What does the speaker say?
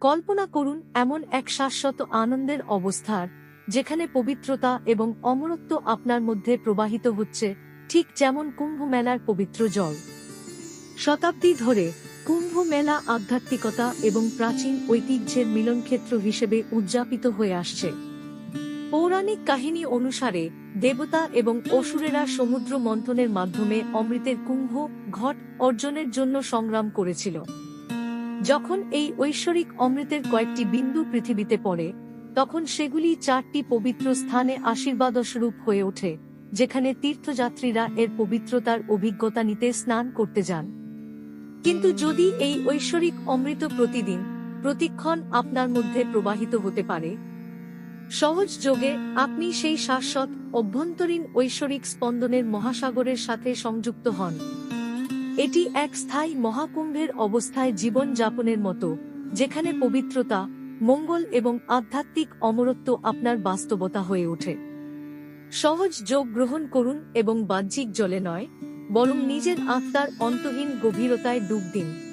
কল্পনা করুন, এমন এক শাশ্বত আনন্দের অবস্থার, যেখানে পবিত্রতা এবং অমরত্ব আপনার মধ্যে প্রবাহিত হচ্ছে, ঠিক যেমন কুম্ভ মেলার পবিত্র জল। শতাব্দী ধরে কুম্ভ মেলা আধ্যাত্মিকতা এবং প্রাচীন ঐতিহ্যের মিলনক্ষেত্র হিসেবে উদযাপিত হয়ে আসছে। পৌরাণিক কাহিনী অনুসারে, দেবতা এবং অসুরেরা সমুদ্র মন্থনের মাধ্যমে অমৃতের কুম্ভ, ঘট অর্জনের জন্য সংগ্রাম করেছিল। যখন এই ঐশ্বরিক অমৃতের কয়েকটি বিন্দু পৃথিবীতে পড়ে, তখন সেগুলি চারটি পবিত্র স্থানে আশীর্বাদস্বরূপ হয়ে ওঠে, যেখানে তীর্থযাত্রীরা এর পবিত্রতার অভিজ্ঞতা নিতে স্নান করতে যান। কিন্তু যদি এই ঐশ্বরিক অমৃত প্রতিদিন, প্রতিক্ষণ আপনার মধ্যে প্রবাহিত হতে পারে, সহজ যোগে আপনি সেই শাশ্বত, অভ্যন্তরীণ ঐশ্বরিক স্পন্দনের মহাসাগরের সাথে সংযুক্ত হন। এটি এক স্থায়ী মহাকুম্ভের অবস্থায় জীবন যাপনের মতো, যেখানে পবিত্রতা, মঙ্গল এবং আধ্যাত্মিক অমরত্ব আপনার বাস্তবতা হয়ে ওঠে। সহজ যোগ গ্রহণ করুন এবং বাহ্যিক জলে নয়, বরং নিজের আত্মার অন্তহীন গভীরতায় ডুব দিন।